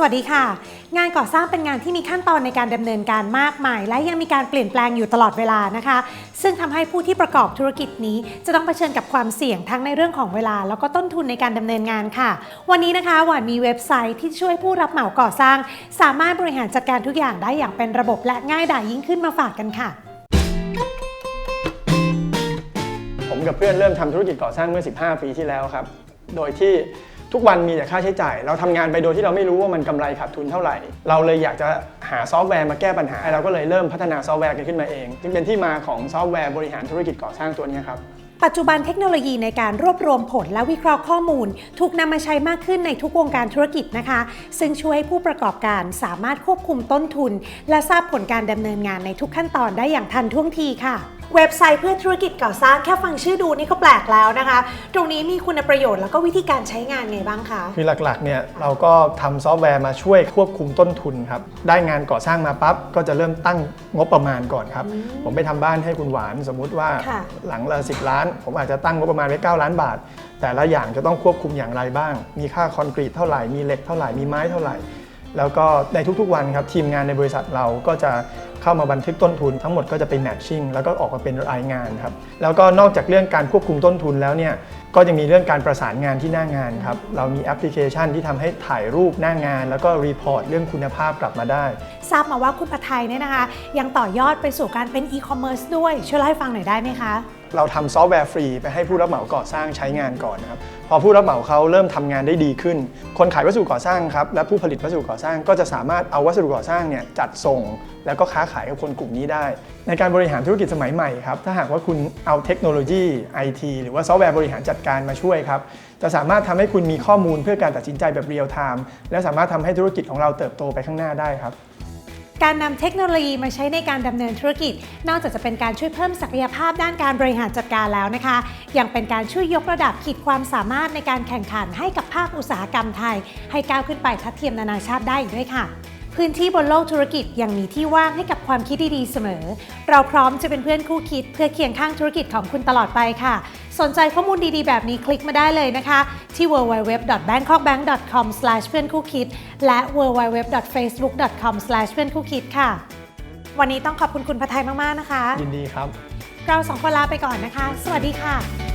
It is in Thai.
สวัสดีค่ะ งานก่อสร้างเป็นงานที่มีขั้นตอนในการดำเนินการมากมาย และยังมีการเปลี่ยนแปลงอยู่ตลอดเวลานะคะ ซึ่งทำให้ผู้ที่ประกอบธุรกิจนี้ จะต้องเผชิญกับความเสี่ยงทั้งในเรื่องของเวลา แล้วก็ต้นทุนในการดำเนินงานค่ะ วันนี้นะคะหวานมีเว็บไซต์ที่ช่วยผู้รับเหมาก่อสร้าง สามารถบริหารจัดการทุกอย่างได้อย่างเป็นระบบและง่ายดายยิ่งขึ้นมาฝากกันค่ะผมกับเพื่อนเริ่มทำธุรกิจก่อสร้างเมื่อ 15 ปีที่แล้วครับ โดยที่ ทุกวันมีแต่ค่าใช้จ่าย เราทำงานไปโดยที่เราไม่รู้ว่ามันกำไรขาดทุนเท่าไหร่ เราเลยอยากจะหาซอฟต์แวร์มาแก้ปัญหา เราก็เลยเริ่มพัฒนาซอฟต์แวร์กันขึ้นมาเอง จึงเป็นที่มาของซอฟต์แวร์บริหารธุรกิจก่อสร้างตัวนี้ครับ ปัจจุบันเทคโนโลยีในการรวบรวมผลและวิเคราะห์ข้อมูล ถูกนำมาใช้มากขึ้นในทุกวงการธุรกิจนะคะ ซึ่งช่วยให้ผู้ประกอบการสามารถควบคุมต้นทุน และทราบผลการดำเนินงานในทุกขั้นตอนได้อย่างทันท่วงทีค่ะ เว็บไซต์เพื่อธุรกิจก่อสร้างแค่ฟังชื่อดูนี่ก็แปลกแล้วนะคะ ตรงนี้มีคุณประโยชน์แล้วก็วิธีการใช้งานไงบ้างคะ คือหลักๆเนี่ยเราก็ทำซอฟต์แวร์มาช่วยควบคุมต้นทุนครับ ได้งานก่อสร้างมาปั๊บก็จะเริ่มตั้งงบประมาณก่อนครับ ผมไปทำบ้านให้คุณหวานสมมุติว่าค่ะ หลังละ10 ล้านผมอาจจะตั้งงบประมาณไว้9ล้านบาท แต่ละอย่างจะต้องควบคุมอย่างไรบ้าง มีค่าคอนกรีตเท่าไหร่ มีเหล็กเท่าไหร่ มีไม้เท่าไหร่ แล้วก็ในทุกๆวันครับทีมงานในบริษัทเราก็จะเข้ามาบันทึกต้นทุนทั้งหมดก็จะเป็นแมทชิ่งแล้วก็ออกมาเป็นรายงานครับแล้วก็นอกจากเรื่องการควบคุมต้นทุนแล้วเนี่ยก็ยังมีเรื่องการประสานงานที่หน้างานครับเรามีแอปพลิเคชันที่ทำให้ถ่ายรูปหน้างาน แล้วก็รีพอร์ตเรื่องคุณภาพกลับมาได้ ทราบมาว่าคุณประไทยเนี่ยนะคะ ยังต่อยอดไปสู่การเป็นอีคอมเมิร์ซด้วยช่วยเล่าให้ฟังหน่อยได้ไหมคะ เราทำซอฟต์แวร์ฟรีไปให้ผู้รับเหมาก่อสร้างใช้งานก่อนนะครับพอผู้รับเหมาเขาเริ่มทำงานได้ดีขึ้น คนขายวัสดุก่อสร้างครับและผู้ผลิตวัสดุก่อสร้างก็จะสามารถเอาวัสดุก่อสร้างเนี่ยจัดส่ง แล้วก็ค้าขายกับคนกลุ่มนี้ได้ ในการบริหารธุรกิจสมัยใหม่ครับถ้าหากว่าคุณเอาเทคโนโลยี IT หรือว่าซอฟต์แวร์บริหารจัดการมาช่วยครับจะสามารถทำให้คุณมีข้อมูลเพื่อการตัดสินใจแบบเรียลไทม์และสามารถทำให้ธุรกิจของเราเติบโตไปข้างหน้าได้ครับ การนำเทคโนโลยีมาใช้ในการดำเนินธุรกิจ นอกจากจะเป็นการช่วยเพิ่มศักยภาพด้านการบริหารจัดการแล้วนะคะ ยังเป็นการช่วยยกระดับขีดความสามารถในการแข่งขันให้กับภาคอุตสาหกรรมไทย ให้ก้าวขึ้นไปทัดเทียมนานาชาติได้อีกด้วยค่ะพื้นที่บนโลกธุรกิจยังมีที่ว่างให้กับความคิดดีๆเสมอ เราพร้อมจะเป็นเพื่อนคู่คิดเพื่อเคียงข้างธุรกิจของคุณตลอดไปค่ะ สนใจข้อมูลดีๆ แบบนี้คลิกมาได้เลยนะคะ ที่ www.bangkokbank.com เพื่อนคู่คิด และ www.facebook.com เพื่อนคู่คิดค่ะ วันนี้ต้องขอบคุณคุณพัทไทยมาก ๆ นะคะ ยินดีครับ เราสองคนลาไปก่อนนะคะ สวัสดีค่ะ